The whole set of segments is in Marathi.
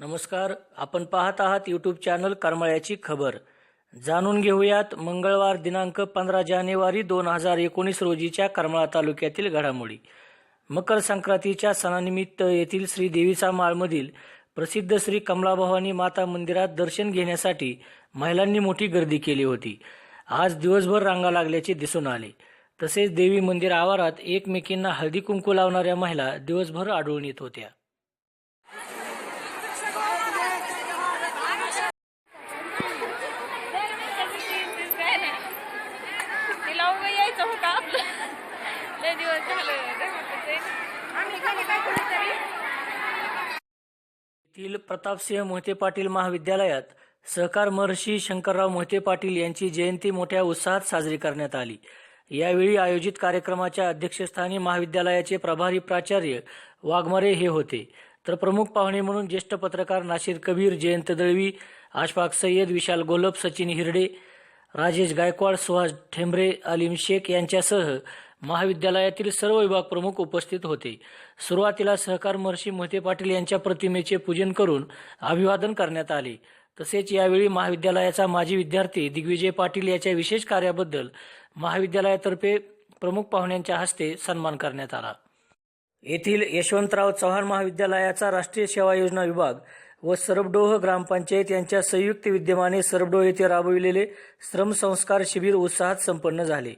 नमस्कार आपण पाहत आहात यूट्यूब चॅनल करमाळ्याची खबर. जाणून घेऊयात मंगळवार दिनांक पंधरा जानेवारी दोन हजार एकोणीस रोजीच्या करमाळा तालुक्यातील घडामोडी. मकर संक्रांतीच्या सणानिमित्त येथील श्री देवीचा माळमधील प्रसिद्ध श्री कमलाभवानी माता मंदिरात दर्शन घेण्यासाठी महिलांनी मोठी गर्दी केली होती. आज दिवसभर रांगा लागल्याचे दिसून आले. तसेच देवी मंदिर आवारात एकमेकींना हळदी कुंकू लावणाऱ्या महिला दिवसभर आढळून येत होत्या. येथील प्रतापसिंह मोहिते पाटील महाविद्यालयात सहकार महर्षी शंकरराव मोहिते पाटील यांची जयंती मोठ्या उत्साहात साजरी करण्यात आली. यावेळी आयोजित कार्यक्रमाच्या अध्यक्षस्थानी महाविद्यालयाचे प्रभारी प्राचार्य वाघमारे हे होते. तर प्रमुख पाहुणे म्हणून ज्येष्ठ पत्रकार नाशिर कबीर जयंत दळवी आशफाक सय्यद विशाल गोलब सचिन हिरडे राजेश गायकवाड सुहास ठेंबरे अलीम शेख यांच्यासह महाविद्यालयातील सर्व विभाग प्रमुख उपस्थित होते. सुरुवातीला सहकार महर्षी मोहिते पाटील यांच्या प्रतिमेचे पूजन करून अभिवादन करण्यात आले. तसेच यावेळी महाविद्यालयाचा माजी विद्यार्थी दिग्विजय पाटील याच्या विशेष कार्याबद्दल महाविद्यालयातर्फे प्रमुख पाहुण्यांच्या हस्ते सन्मान करण्यात आला. येथील यशवंतराव चव्हाण महाविद्यालयाचा राष्ट्रीय सेवा योजना विभाग व सरबडोह ग्रामपंचायत यांच्या संयुक्त विद्यमाने सरबडोह येथे राबविलेले श्रम संस्कार शिबिर उत्साहात संपन्न झाले.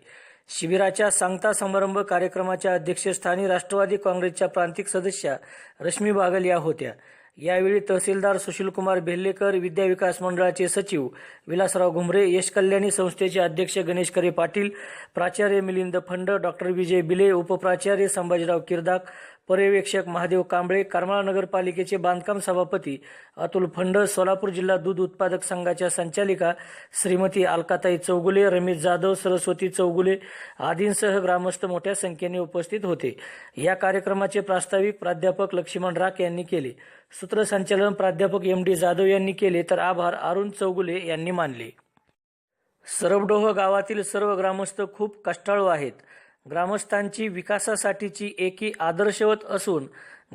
शिबिराच्या सांगता समारंभ कार्यक्रमाच्या अध्यक्षस्थानी राष्ट्रवादी काँग्रेसच्या प्रांतिक सदस्या रश्मी बागल या होत्या. यावेळी तहसीलदार सुशीलकुमार भेल्लेकर विद्या विकास मंडळाचे सचिव विलासराव घुमरे यश कल्याणी संस्थेचे अध्यक्ष गणेश करे पाटील प्राचार्य मिलिंद फंड डॉक्टर विजय बिले उपप्राचार्य संभाजीराव किरदाक पर्यवेक्षक महादेव कांबळे करमाळा नगरपालिकेचे बांधकाम सभापती अतुल फंड सोलापूर जिल्हा दूध उत्पादक संघाच्या संचालिका श्रीमती अलकाताई चौगुले रमेश जाधव सरस्वती चौगुले आदींसह ग्रामस्थ मोठ्या संख्येने उपस्थित होते. या कार्यक्रमाचे प्रास्ताविक प्राध्यापक लक्ष्मण राख यांनी केले. सूत्रसंचालन प्राध्यापक एम डी जाधव यांनी केले तर आभार अरुण चौगुले यांनी मानले. सरबडोह गावातील सर्व ग्रामस्थ खूप कष्टाळू आहेत. ग्रामस्थांची विकासासाठीची एकी आदर्शवत असून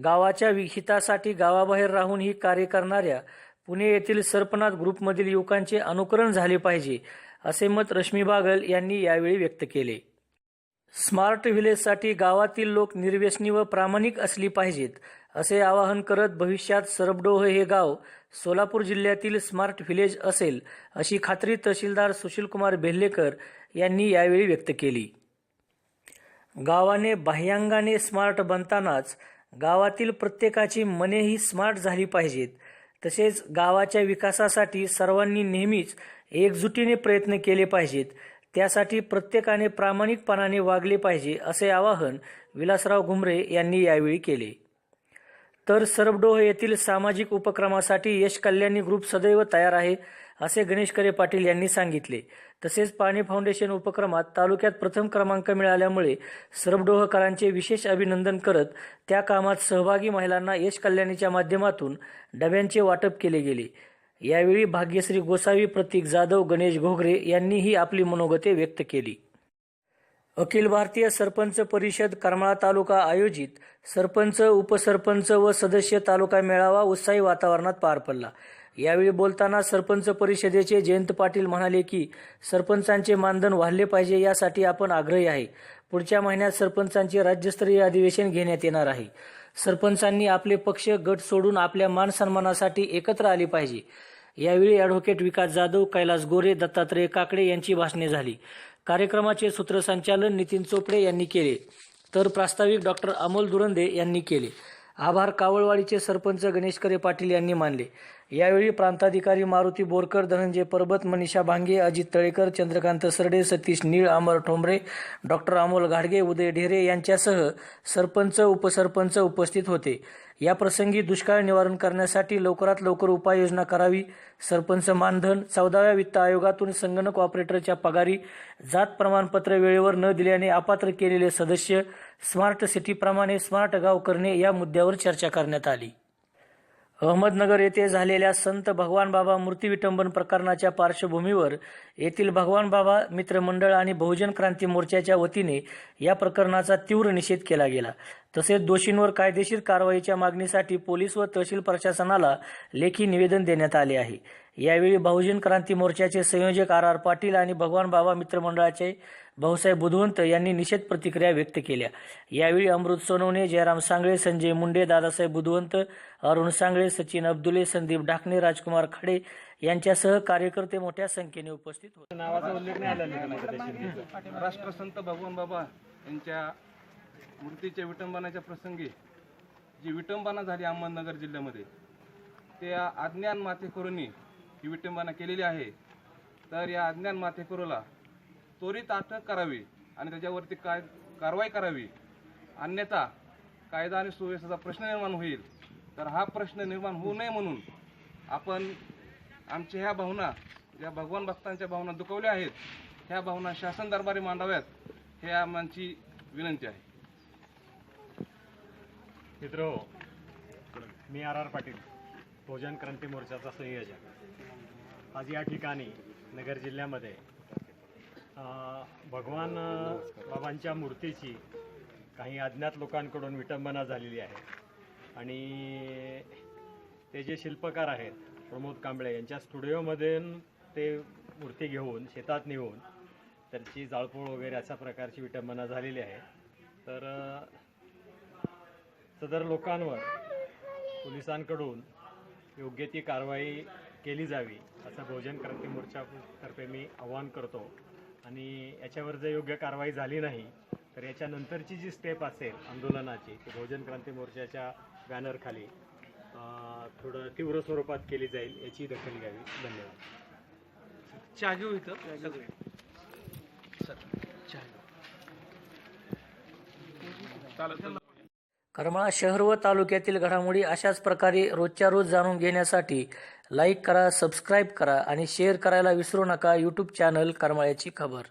गावाच्या हितासाठी गावाबाहेर राहून ही कार्य करणाऱ्या पुणे येथील सरपनाथ ग्रुपमधील युवकांचे अनुकरण झाले पाहिजे असे मत रश्मी बागल यांनी यावेळी व्यक्त केले. स्मार्ट व्हिलेजसाठी गावातील लोक निर्व्यसनी व प्रामाणिक असली पाहिजेत असे आवाहन करत भविष्यात सरबडोह हे गाव सोलापूर जिल्ह्यातील स्मार्ट व्हिलेज असेल अशी खात्री तहसीलदार सुशीलकुमार बेल्लेकर यांनी यावेळी व्यक्त केली. गावाने बाह्यांगाने स्मार्ट बनतानाच गावातील प्रत्येकाची मनेही स्मार्ट झाली पाहिजेत. तसेच गावाच्या विकासासाठी सर्वांनी नेहमीच एकजुटीने प्रयत्न केले पाहिजेत. त्यासाठी प्रत्येकाने प्रामाणिकपणाने वागले पाहिजे असे आवाहन विलासराव घुमरे यांनी यावेळी केले. तर सरबडोह येथील सामाजिक उपक्रमासाठी यश कल्याणी ग्रुप सदैव तयार आहे असे गणेश करे पाटील यांनी सांगितले. तसेच पाणी फाउंडेशन उपक्रमात तालुक्यात प्रथम क्रमांक मिळाल्यामुळे सरबडोहकरांचे विशेष अभिनंदन करत त्या कामात सहभागी महिलांना यश कल्याणीच्या माध्यमातून डब्यांचे वाटप केले गेले. यावेळी भाग्यश्री गोसावी प्रतीक जाधव गणेश घोगरे यांनीही आपली मनोगते व्यक्त केली. अखिल भारतीय सरपंच परिषद करमाळा तालुका आयोजित सरपंच उपसरपंच व सदस्य तालुका मेळावा उत्साही वातावरणात पार पडला. यावेळी बोलताना सरपंच परिषदेचे जयंत पाटील म्हणाले की सरपंचांचे मानधन वाढले पाहिजे यासाठी आपण आग्रही आहे. पुढच्या महिन्यात सरपंचांचे राज्यस्तरीय अधिवेशन घेण्यात येणार आहे. सरपंचांनी आपले पक्ष गट सोडून आपल्या मान सन्मानासाठी एकत्र आले पाहिजे. यावेळी ॲडव्होकेट विकास जाधव कैलास गोरे दत्तात्रय काकडे यांची भाषणे झाली. कार्यक्रमाचे सूत्रसंचालन नितीन चोपडे यांनी केले. तर प्रास्ताविक डॉक्टर अमोल दुरंदे यांनी केले. आभार कावळवाडीचे सरपंच गणेशकरे पाटील यांनी मानले. यावेळी प्रांताधिकारी मारुती बोरकर धनंजय परबत मनीषा भांगे अजित तळेकर चंद्रकांत सरडे सतीश नीळ अमर ठोंबरे डॉक्टर अमोल घाडगे उदय ढेरे यांच्यासह सरपंच उपसरपंच उपस्थित होते. या प्रसंगी दुष्काळ निवारण करण्यासाठी लवकरात लवकर उपाययोजना करावी. सरपंच मानधन चौदाव्या वित्त आयोगातून संगणक ऑपरेटरच्या पगारी जात प्रमाणपत्र वेळेवर न दिल्याने अपात्र केलेले सदस्य स्मार्ट सिटीप्रमाणे स्मार्ट गाव करणे या मुद्द्यावर चर्चा करण्यात आली. अहमदनगर येथे झालेल्या संत भगवान बाबा मूर्ती विटंबन प्रकरणाच्या पार्श्वभूमीवर येथील भगवान बाबा मित्रमंडळ आणि बहुजन क्रांती मोर्चाच्या वतीने या प्रकरणाचा तीव्र निषेध केला गेला. तसेच दोषींवर कायदेशीर कारवाईच्या मागणीसाठी पोलीस व तहसील प्रशासनाला लेखी निवेदन देण्यात आले आहे. यावेळी बहुजन क्रांती मोर्चाचे संयोजक आर आर पाटील आणि भगवान बाबा मित्रमंडळाचे भाऊसाहेब बुधवंत यांनी निषेध प्रतिक्रिया व्यक्त केल्या. यावेळी अमृत सोनवणे जयराम सांगळे संजय मुंडे दादासाहेब बुधवंत अरुण सांगळे सचिन अब्दुले संदीप ढाकणे राजकुमार खडे यांच्यासह कार्यकर्ते मोठ्या संख्येने उपस्थित होते. नावाचा उल्लेख नाही राष्ट्रसंत भगवान बाबा यांच्या मूर्तीच्या विटंबनाच्या प्रसंगी जी विटंबना झाली अहमदनगर जिल्ह्यामध्ये त्या अज्ञान माथेकरूंनी ही विटंबना केलेली आहे. तर या अज्ञान माथेकरूला त्वरित अटक करावी आणि त्याच्यावरती काय कारवाई करावी अन्यथा कायदा आणि सुव्यवस्थेचा प्रश्न निर्माण होईल. तर हा प्रश्न निर्माण होऊ नये म्हणून आपण आमच्या ह्या भावना ज्या भगवान भक्तांच्या भावना दुखवल्या आहेत ह्या भावना शासन दरबारी मांडाव्यात हे आमची विनंती आहे. मित्र हो मी आर आर पाटील भोजन क्रांती मोर्चाचा संयोजक. आज या ठिकाणी नगर जिल्ह्यामध्ये भगवान बाबांच्या मूर्तीची काही अज्ञात लोकांकडून विटंबना झालेली आहे. आणि ते जे शिल्पकार आहेत प्रमोद कांबळे यांच्या स्टुडिओमध्ये ते मूर्ती घेऊन शेतात नेऊन त्यांची जाळपोळ वगैरे अशा प्रकारची विटंबना झालेली आहे. तर सदर लोकांवर पोलिसांकडून योग्य ती कारवाई केली जावी असं बहुजन क्रांती मोर्चातर्फे मी आवाहन करतो. आणि याच्यावर जर योग्य कारवाई झाली नाही तर याच्यानंतरची जी स्टेप असेल आंदोलनाची ती बहुजन क्रांती मोर्चाच्या बॅनरखाली अं, थोडं तीव्र स्वरूपात केली जाईल याची दखल घ्यावी. धन्यवाद. चहा घेऊ इथं सगळे. करमाळा शहर व तालुक्यातील घडामोडी अशाच प्रकारे रोजच्या रोज जाणून घेण्यासाठी लाईक करा सबस्क्राईब करा आणि शेअर करायला विसरू नका यूट्यूब चॅनल करमाळ्याची खबर.